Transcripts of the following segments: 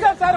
Sir sir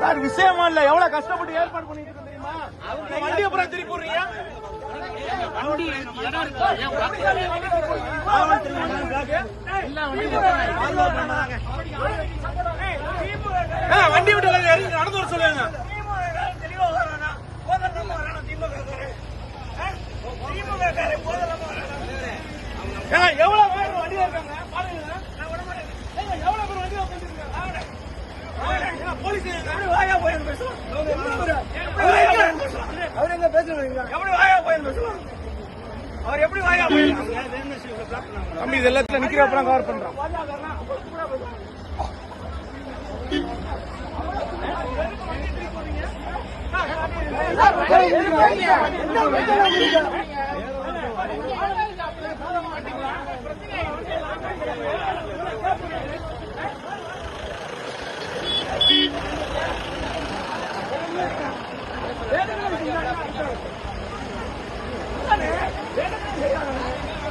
sir, விஷயமா இல்ல. எவ்வளவு கஷ்டப்பட்டு ஏற்பாடு பண்ணிட்டு இருக்கோம் தெரியுமா? வண்டி அப்புறம் திருப்பி விடுறீங்க வண்டி விட்டு நடந்து வர சொல்லுங்க. வாயா போய் பேசலாம். அவர் எங்க பேசுறீங்க எப்படி வாயா போய் பேசலாம்? அவர் எப்படி வாயா போய் தம்பி இது எல்லாத்துல நிக்கிறப்பலாம் கவர் பண்றோம்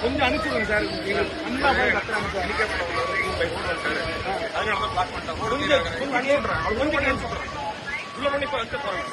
கொஞ்சம் அனுப்பிச்சுடுங்க சார். நல்லா போய் கத்துறாங்க சார் கொஞ்சம் கொஞ்சம் அனுப்பிச்சுடுறேன் உள்ள பண்ணி இப்போ வந்து போறேன்